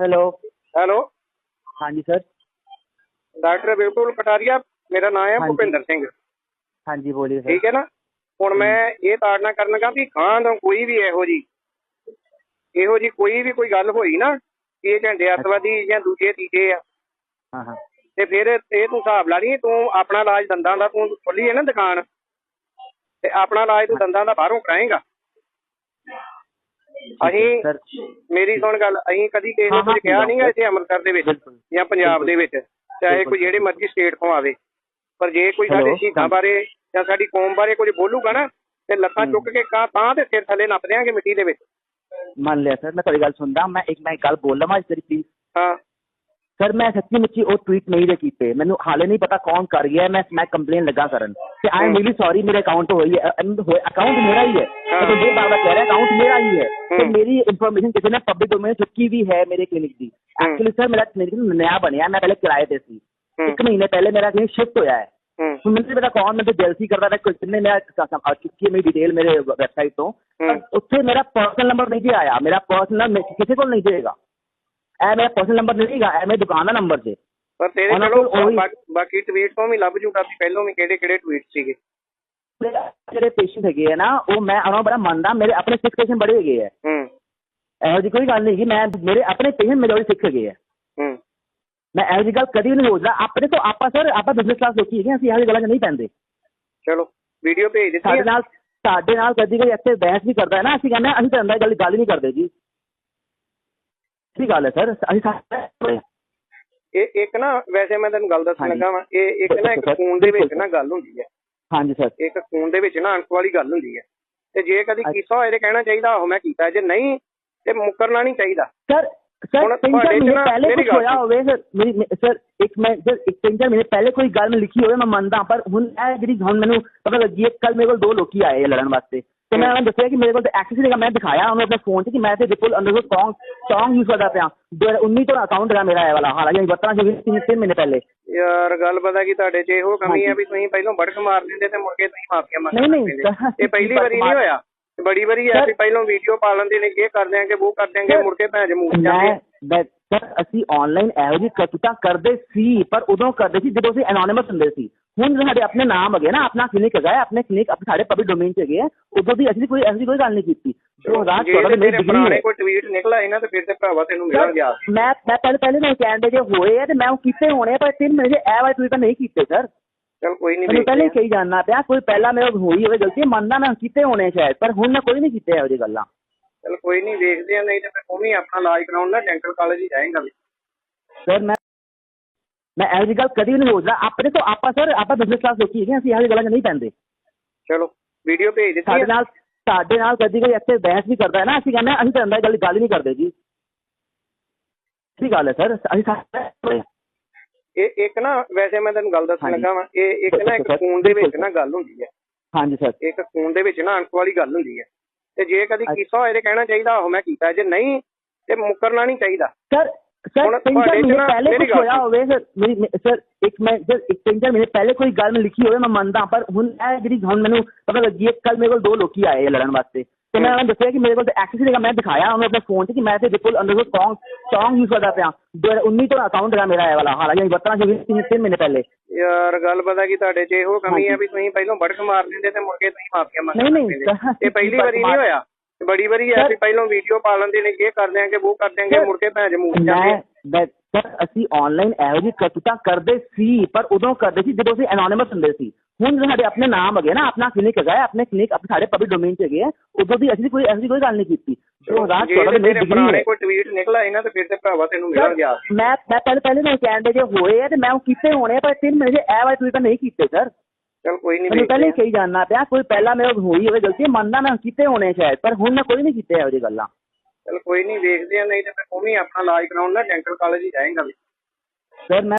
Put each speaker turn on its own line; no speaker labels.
Hello
hello
हाँ जी sir
doctor ਬਿਲਕੁਲ ਕਟਾਰੀਆ ਮੇਰਾ ਨਾਮ ਹੈ
ਹਾਂਜੀ।
ਭੁਪਿੰਦਰ ਸਿੰਘ
हाँ जी बोलिए सर
ਠੀਕ ਹੈ ਨਾ ਹੁਣ ਮੈਂ ਇਹ ਤਾੜਨਾ ਕਰਨ ਲੱਗਾ ਵੀ ਖਾਂ ਤੋਂ ਕੋਈ ਵੀ ਇਹੋ ਜੀ ਇਹੋ ਜੀ ਕੋਈ ਵੀ ਕੋਈ ਗੱਲ ਹੋਈ ਨਾ ਕਿ ਇਹ ਝੰਡੇ ਅੱਤਵਾਦੀ ਜਾਂ ਦੂਜੇ ਤੀਜੇ ਆ
हाँ हाँ
ਤੇ ਫਿਰ ਇਹ ਤੂੰ ਹਿਸਾਬ ਲਾ ਲਈ ਤੂੰ ਆਪਣਾ ਇਲਾਜ ਦੰਦਾਂ ਦਾ ਤੂੰ ਖੋਲੀ ਹੈ ਨਾ ਦੁਕਾਨ ਤੇ ਆਪਣਾ ਇਲਾਜ ਤੂੰ ਦੰਦਾਂ ਦਾ ਬਾਹਰੋਂ ਕਰਾਏਗਾ ਅਸੀਂ ਮੇਰੀ ਸੁਣ ਗੱਲ ਅਸੀਂ ਕਦੀ ਕਿਸੇ ਨੂੰ ਕੁਝ ਕਿਹਾ ਨਹੀਂਗਾ ਇੱਥੇ ਅੰਮ੍ਰਿਤਸਰ ਦੇ ਵਿੱਚ ਜਾਂ ਪੰਜਾਬ ਦੇ ਵਿੱਚ ਚਾਹੇ ਕੋਈ ਜਿਹੜੇ ਮਰਜ਼ੀ ਸਟੇਟ ਤੋਂ ਆਵੇ। ਪਰ ਜੇ ਕੋਈ ਸਾਡੇ ਸ਼ਹੀਦਾਂ ਬਾਰੇ ਜਾਂ ਸਾਡੀ ਕੌਮ ਬਾਰੇ ਕੁਝ ਬੋਲੂਗਾ ਨਾ ਤੇ ਲੱਤਾਂ ਚੁੱਕ ਕੇ ਕਾ ਤਾਂ ਤੇ ਸਿਰ ਥੱਲੇ ਨੱਪ ਦੇਾਂਗੇ ਮਿੱਟੀ ਦੇ ਵਿੱਚ।
ਮੰਨ ਲਿਆ ਸਰ ਮੈਂ ਤੁਹਾਡੀ ਗੱਲ ਸੁਣਦਾ ਮੈਂ ਇੱਕ ਮੈਂ ਗੱਲ ਬੋਲ ਲਵਾਂ ਇਸ ਤੇਰੀ ਪਲੀਜ਼
ਹਾਂ।
ਸਰ ਮੈਂ ਸੱਚੀ ਮੁੱਚੀ ਉਹ ਟਵੀਟ ਨਹੀਂ ਦੇ ਕੀਤੇ। ਮੈਨੂੰ ਹਾਲੇ ਨਹੀਂ ਪਤਾ ਕੌਣ ਕਰ ਗਿਆ ਮੈਂ ਮੈਂ ਕੰਪਲੇਨ ਲੱਗਾ ਕਰਨ। कि आई
एम
रियली सॉरी मेरा अकाउंट तो वही है। अकाउंट मेरा ही है।
हाँ।
तो ये बाबा कह रहे हैं अकाउंट मेरा ही है। हाँ।
तो
मेरी इन्फॉर्मेशन किसी ने पब्लिक डोमेन चुकी हुई है मेरे क्लिनिक की।
हाँ।
एक्चुअली सर मेरा क्लिनिक तो नया बनाया मैं पहले किराए पे
थी।
एक महीने पहले मेरा क्लिनिक शिफ्ट होया है। तो मैंने मेरा कौन? मैं तो जेलसी करता था कितने मेरा चुकी है मेरी डिटेल मेरे वेबसाइट तो। उससे मेरा पर्सनल नंबर नहीं आया। मेरा पर्सनल नंबर किसी को नहीं देगा। ऐ मेरा पर्सनल नंबर नहीं देगा ऐ मेरे दुकान का नंबर से
ਪਰ ਤੇਰੇ
ਉਹਨਾਂ
ਚਲੋ
ਕੋਲ ਉਹੀ-
ਬਾ- ਬਾਕੀ ਟਵੀਟ ਤੋਂ ਵੀ ਲੱਭ ਜੂਗਾ ਵੀ ਪਹਿਲੋਂ ਵੀ ਕਿਹੜੇ ਕਿਹੜੇ ਟਵੀਟ ਸੀਗੇ
ਮੇਰੇ ਜਿਹੜੇ ਪੇਸ਼ੈਂਟ ਹੈਗੇ ਆ ਨਾ ਉਹ ਮੈਂ ਉਹਨਾਂ ਨੂੰ ਬੜਾ ਮੰਨਦਾ ਮੇਰੇ ਆਪਣੇ ਸਿੱਖ ਪੇਸ਼ੈਂਟ ਬੜੇ ਹੈਗੇ ਆ
ਹੂੰ
ਇਹੋ ਜਿਹੀ ਕੋਈ ਗੱਲ ਨਹੀਂ ਹੈਗੀ ਮੈਂ ਮੇਰੇ ਆਪਣੇ ਪੇਸ਼ੈਂਟ ਮੇਰੇ ਸਿੱਖ ਹੈਗੇ ਆ
ਹੂੰ
ਮੈਂ ਇਹੋ ਜਿਹੀ ਗੱਲ ਕਦੀ ਵੀ ਨਹੀਂ ਸੋਚਦਾ ਆਪਣੇ ਤੋਂ ਆਪਾਂ ਸਰ ਆਪਾਂ ਬਿਜ਼ਨਸ ਕਲਾਸ ਲੋਕੀ ਹੈਗੇ ਹਾਂ, ਅਸੀਂ ਇਹੋ ਜਿਹੀ ਗੱਲਾਂ 'ਚ ਨਹੀਂ ਪੈਂਦੇ।
ਚਲੋ ਵੀਡੀਓ ਭੇਜ ਦਿੱਤੀ
ਸਾਡੇ
ਹੈ?
ਨਾਲ ਸਾਡੇ ਨਾਲ ਕਦੀ ਕੋਈ ਇੱਥੇ ਬਹਿਸ ਵੀ ਕਰਦਾ ਹੈ ਨਾ ਅਸੀਂ ਕਹਿੰਦੇ ਹਾਂ, ਅਸੀਂ ਤਾਂ ਅੰਦਰ ਗੱਲ ਗੱਲ ਹੀ ਨਹੀਂ ਕਰਦੇ ਜੀ। ਕੀ ਗੱਲ ਹੈ ਸਰ? ਅਸੀਂ ਸਾਰੇ
ਇਹ ਇੱਕ ਨਾ ਵੈਸੇ ਮੈਂ ਤੈਨੂੰ ਗੱਲ ਦੱਸਣ। ਲੱਗਾ ਵਾਂ ਇਹ ਇੱਕ ਨਾ ਇੱਕ ਖੂਨ ਦੇ ਵਿੱਚ ਨਾ ਗੱਲ ਹੁੰਦੀ ਹੈ।
ਹਾਂਜੀ ਸਰ।
ਇੱਕ ਖੂਨ ਦੇ ਵਿੱਚ ਨਾ ਅੰਕ ਵਾਲੀ ਗੱਲ ਹੁੰਦੀ ਹੈ। ਤੇ ਜੇ ਕਦੀ। ਕੀਤਾ ਹੋਏ ਤੇ ਕਹਿਣਾ ਚਾਹੀਦਾ ਆਹੋ ਮੈਂ ਕੀਤਾ। ਜੇ ਨਹੀਂ ਤੇ ਮੁਕਰਨਾ ਨਹੀਂ ਚਾਹੀਦਾ।
ਸਰ ਸਰ ਤਿੰਨ ਚਾਰ ਮਹੀਨੇ ਪਹਿਲੇ ਕੁਝ
ਗੱਲ
ਹੋਇਆ
ਸੁਣੋ।
ਹੋਵੇ ਸਰ ਮੇਰੀ ਮੇ- ਸਰ ਇੱਕ ਮੈਂ ਸਰ ਇੱਕ ਤਿੰਨ ਚਾਰ ਮਹੀਨੇ ਪਹਿਲੇ ਕੋਈ ਗੱਲ ਮੈਂ ਲਿਖੀ ਹੋਵੇ ਮੈਂ ਮੰਨਦਾ ਪਰ ਹੁਣ ਇਹ ਜਿਹੜੀ ਹੁਣ ਮੈਨੂੰ ਪਤਾ ਲੱਗੀ ਹੈ ਕੱਲ ਮੇਰੇ ਕੋਲ ਦੋ ਲੋਕੀ ਆਏ ਲੜਨ ਵਾਸਤੇ। ਤੇ ਮੈਂ ਉਹਨਾਂ ਨੂੰ ਦੱਸਿਆ ਕਿ ਮੇਰੇ ਕੋਲ ਤਾਂ ਐਕਸੈਸ ਹੈਗਾ। ਮੈਂ ਦਿਖਾਇਆ ਉਹਨੂੰ ਆਪਣੇ ਫੋਨ 'ਚ ਕਿ ਮੈਂ ਤੇ ਬਿਲਕੁਲ ਅੰਦਰ ਸੌਂਗ ਸੌਂਗ ਯੂਜ਼ ਕਰਦਾ ਪਿਆ। 2019 ਤੋਂ ਅਕਾਊਂਟ ਹੈਗਾ ਮੇਰਾ ਇਹ ਵਾਲਾ। ਹਾਲਾਂਕਿ ਅਸੀਂ ਵਰਤਣਾ ਸੀ ਤਿੰਨ ਤਿੰਨ ਮਹੀਨੇ ਪਹਿਲੇ।
ਯਾਰ ਗੱਲ ਪਤਾ ਕੀ ਤੁਹਾਡੇ 'ਚ ਇਹੋ ਕਮੀ
ਹਾਂਜੀ।
ਵੀ ਤੁਸੀਂ ਪਹਿਲਾਂ ਬੜਕ ਮਾਰ ਦਿੰਦੇ ਤੇ ਮੁੜ ਕੇ ਤੁਸੀਂ ਮਾਫੀਆ ਮੰਗ
ਨਹੀਂ, ਨਹੀਂ,
ਇਹ ਪਹਿਲੀ ਵਾਰੀ ਨਹੀਂ ਹੋਇਆ। ਬੜੀ ਵਾਰੀ
ਸਰ-
ਵੀ ਪਹਿਲਾਂ ਵੀਡੀਓ ਪਾ ਲੈਂਦੇ ਨੇ ਇਹ ਕਰ ਦਿਆਂਗੇ ਉਹ ਕਰ ਦਿਆਂਗੇ ਮੁੜ ਕੇ ਭੈਣ ਜਮੂਰ ਜਾਂਦੇ
ਸਰ ਅਸੀਂ ਆਨਲਾਈਨ ਇਹੋ ਜਿਹੀ ਕਰਤੂਤਾਂ ਕਰਦੇ ਸੀ ਪਰ ਉਦੋਂ ਕਰਦੇ ਸੀ ਜਦੋਂ ਅਸੀਂ ਐਨੋਨਿਮਸ ਹੁੰਦੇ ਸੀ। ਹੁਣ ਸਾਡੇ ਆਪਣੇ ਨਾਮ ਹੈਗੇ ਨਾ ਆਪਣਾ ਕਲੀਨਿਕ ਹੈਗਾ ਆਪਣੇ ਕਲੀਨਿਕ ਆਪਣੇ ਸਾਡੇ ਪਬਲਿਕ ਡੋਮੇਨ 'ਚ ਹੈਗੇ ਉਦੋਂ ਦੀ ਅਸੀਂ ਕੋਈ ਐਸੀ ਕੋਈ ਗੱਲ ਨਹੀਂ ਕੀਤੀ। ਜੋ ਰਾਤ
ਜੇ
ਚੌਦਾਂ
ਤੇ
ਦੀ ਮੇਰੀ
ਤੇਰੇ
ਡਿਗਰੀ
ਪੁਰਾਣੇ
ਹੈ।
ਕੋਈ ਟਵੀਟ ਨਿਕਲਾ ਇਹਨਾਂ ਤੇ ਫਿਰ ਤੇ ਭਰਾਵਾ ਤੈਨੂੰ ਮਿਲਣ
ਸਰ,
ਗਿਆ।
ਮੈਂ ਮੈਂ ਪਹਿਲੇ ਪਹਿਲੇ ਮੈਂ ਕਹਿੰਦੇ ਜੇ ਹੋਏ ਆ ਤੇ ਮੈਂ ਉਹ ਕੀਤੇ ਹੋਣੇ ਪਰ ਤਿੰਨ ਮਹੀਨੇ ਇਹ ਵਾਲੇ ਟਵੀਟ ਨਹੀਂ ਕੀਤੇ ਸਰ।
ਚਲ ਕੋਈ ਨਹੀਂ
ਮੈਨੂੰ ਪਹਿਲੇ ਕਹੀ ਜਾਣਨਾ ਪਿਆ ਕੋਈ ਪਹਿਲਾਂ ਮੇਰੇ ਹੋਈ ਹੋਵੇ ਗਲਤੀ ਮੰਨਦਾ ਮੈਂ ਕੀਤੇ ਹੋਣੇ ਸ਼ਾਇਦ ਪਰ ਹੁਣ ਮੈਂ ਕੋਈ ਨਹੀਂ ਕੀਤੇ ਇਹੋ ਜਿਹੀ ਗੱਲਾਂ।
ਚਲ ਕੋਈ ਨਹੀਂ ਵੇਖਦੇ ਆ ਨਹੀਂ ਤੇ ਫਿਰ ਉਹ ਵੀ ਆਪਣਾ ਇਲਾਜ ਕਰਾਉਣ ਨਾ ਡੈਂਟਲ ਕਾਲਜ ਹੀ ਜਾਏਗਾ ਵੀ।
ਸਰ ਮੈਂ ਮੈਂ ਇਹੋ ਜਿਹੀ ਗੱਲ ਕਦੀ ਨਹੀਂ ਸੋਚਦਾ। ਆਪਣੇ ਤੋਂ ਆਪਾਂ ਸਰ ਆਪਾਂ ਬਿਜ਼ਨਸ ਕਲਾਸ ਲੋਕੀ ਹੈਗੇ ਅਸੀਂ ਇਹੋ ਜਿਹੀ ਗੱਲਾਂ 'ਚ ਨਹੀਂ ਪੈਂਦੇ।
ਚਲੋ ਵੀਡੀਓ ਭੇਜ ਦਿੱਤੀ
ਸਾਡੇ? ਨਾਲ ਸਾਡੇ ਨਾਲ ਕਦੀ ਕੋਈ ਇੱਥੇ ਬਹਿਸ ਵੀ ਕਰਦਾ ਹੈ ਨਾ ਅਸੀਂ ਕਹਿੰਦੇ ਅਸੀਂ ਤਾਂ ਅੰਦਰ ਗੱਲ ਗੱਲ ਨਹੀਂ ਕਰਦੇ ਜੀ। ਕੀ ਗੱਲ ਹੈ ਸਰ? ਅਸੀਂ ਸਾਰੇ
ਇਹ ਇੱਕ ਨਾ ਵੈਸੇ ਮੈਂ ਤੈਨੂੰ ਗੱਲ ਦੱਸਣ। ਲੱਗਾ ਵਾਂ ਇਹ ਇੱਕ ਨਾ ਇੱਕ ਖੂਨ ਦੇ ਵਿੱਚ ਨਾ ਗੱਲ ਹੁੰਦੀ ਹੈ।
ਹਾਂਜੀ ਸਰ।
ਇੱਕ ਖੂਨ ਦੇ ਵਿੱਚ ਨਾ ਅੰਕ ਵਾਲੀ ਗੱਲ ਹੁੰਦੀ ਹੈ। ਤੇ ਜੇ ਕਦੀ। ਕੀਤਾ ਹੋਏ ਤੇ ਕਹਿਣਾ ਚਾਹੀਦਾ ਆਹੋ ਮੈਂ ਕੀਤਾ। ਜੇ ਨਹੀਂ ਤੇ ਮੁਕਰਨਾ ਨਹੀਂ ਚਾਹੀਦਾ।
ਸਰ ਸਰ ਤਿੰਨ ਚਾਰ ਮਹੀਨੇ ਪਹਿਲੇ ਕੁਝ ਹੋਇਆ। ਹੋਵੇ ਸਰ ਮੇਰੀ ਮੇ- ਸਰ ਇੱਕ ਮੈਂ ਸਰ ਇੱਕ ਤਿੰਨ ਚਾਰ ਮਹੀਨੇ ਪਹਿਲੇ ਕੋਈ ਗੱਲ ਲਿਖੀ ਹੋਵੇ ਮੈਂ ਮੰਨਦਾ ਪਰ ਹੁਣ ਇਹ ਜਿਹੜੀ ਹੁਣ ਮੈਨੂੰ ਪਤਾ ਲੱਗੀ ਹੈ ਕੱਲ ਮੇਰੇ ਕੋਲ ਦੋ ਲੋਕੀ ਆਏ ਆ ਲੜਨ ਵਾਸਤੇ। ਤੇ ਮੈਂ ਉਹਨਾਂ ਨੂੰ ਦੱਸਿਆ ਕਿ ਮੇਰੇ ਕੋਲ ਤਾਂ ਐਕਸੈਸ ਹੈਗਾ ਮੈਂ ਦਿਖਾਇਆ ਉਹਨੂੰ ਆਪਣੇ ਫੋਨ 'ਚ ਕਿ ਮੈਂ ਤੇ ਬਿਲਕੁਲ ਅੰਦਰ ਸੌਂਗ ਸੌਂਗ ਯੂਜ਼ ਕਰਦਾ ਪਿਆ। 2019 ਤੋਂ ਅਕਾਊਂਟ ਹੈਗਾ ਮੇਰਾ ਇਹ ਵਾਲਾ ਹਾਲਾਂਕਿ ਅਸੀਂ ਵਰਤਣਾ ਸੀ ਤਿੰਨ ਤਿੰਨ ਮਹੀਨੇ ਪਹਿਲੇ।
ਯਾਰ ਗੱਲ ਪਤਾ ਕੀ ਤੁਹਾਡੇ 'ਚ ਇਹੋ ਕਮੀ ਹੈ
ਹਾਂਜੀ।
ਵੀ ਤੁਸੀਂ ਪਹਿਲਾਂ ਬੜਕ ਮਾਰ ਦਿੰਦੇ ਤੇ ਮੁੜ ਕੇ ਤੁਸੀਂ ਮਾਫੀਆ ਮੰਗ
ਨਹੀਂ, ਨਹੀਂ,
ਇਹ ਪਹਿਲੀ ਵਾਰੀ ਨਹੀਂ ਹੋਇਆ? ਬੜੀ ਵਾਰੀ ਵੀ ਪਹਿਲਾਂ ਵੀਡੀਓ ਪਾ ਲੈਂਦੇ ਨੇ ਇਹ ਕਰ ਦਿਆਂਗੇ ਉਹ ਕਰ ਦਿਆਂਗੇ ਮੁੜ ਕੇ ਭੈਣ ਜਮੂਰ ਜਾਂਦੇ
ਮੈਂ ਸਰ ਅਸੀਂ ਆਨਲਾਈਨ ਇਹੋ ਜਿਹੀ ਕਰਤੂਤਾਂ ਕਰਦੇ ਸੀ ਪਰ ਉਦੋਂ ਕਰਦੇ ਸੀ ਜਦੋਂ ਅਸੀਂ ਐਨੋਨਿਮਸ ਹੁੰਦੇ ਸੀ। ਹੁਣ ਸਾਡੇ ਆਪਣੇ ਨਾਮ ਹੈਗੇ ਨਾ ਆਪਣਾ ਕਲੀਨਿਕ ਹੈਗਾ ਆਪਣੇ ਕਲੀਨਿਕ ਆਪਣੇ ਸਾਡੇ ਪਬਲਿਕ ਡੋਮੇਨ 'ਚ ਹੈਗੇ ਆ ਉਦੋਂ ਦੀ ਅਸੀਂ ਕੋਈ ਐਸੀ ਕੋਈ ਗੱਲ ਨਹੀਂ ਕੀਤੀ। ਜੋ ਰਾਤ
ਜੇ
ਚੌਦਾਂ
ਤੇ
ਦੀ ਮੇਰੀ
ਪੁਰਾਣੇ ਕੋਈ ਟਵੀਟ ਨਿਕਲਾ ਇਹਨਾਂ ਤੇ ਫਿਰ ਤੇ ਭਰਾਵਾ ਤੈਨੂੰ ਮਿਲਣ ਗਿਆ।
ਮੈਂ ਮੈਂ ਪਹਿਲੇ ਪਹਿਲੇ ਮੈਂ ਕਹਿੰਦੇ ਜੇ ਹੋਏ ਆ ਤੇ ਮੈਂ ਉਹ ਕੀਤੇ ਹੋਣੇ ਪਰ ਤਿੰਨ ਮਹੀਨੇ ਇਹ ਵਾਲੇ ਟਵੀਟ ਨਹੀਂ ਕੀਤੇ ਸਰ।
ਚਲ ਕੋਈ ਨਹੀਂ
ਮੈਨੂੰ ਪਹਿਲੇ ਕਹੀ ਜਾਣਨਾ ਪਿਆ ਕੋਈ ਪਹਿਲਾਂ ਮੇਰੇ ਹੋਈ ਹੋਵੇ ਗਲਤੀ ਮੰਨਦਾ ਮੈਂ ਕੀਤੇ ਹੋਣੇ ਸ਼ਾਇਦ ਪਰ ਹੁਣ ਮੈਂ ਕੋਈ ਨਹੀਂ ਕੀਤੇ ਇਹੋ ਜਿਹੀ ਗੱਲਾਂ।
ਚਲ ਕੋਈ ਨਹੀਂ ਵੇਖਦੇ ਆ ਨਹੀਂ ਤੇ ਫਿਰ ਉਹ ਵੀ ਆਪਣਾ ਇਲਾਜ ਕਰਾਉਣ ਨਾ ਡੈਂਟਲ ਕਾਲਜ ਹੀ ਜਾਏਗਾ ਵੀ।
ਸਰ ਮੈਂ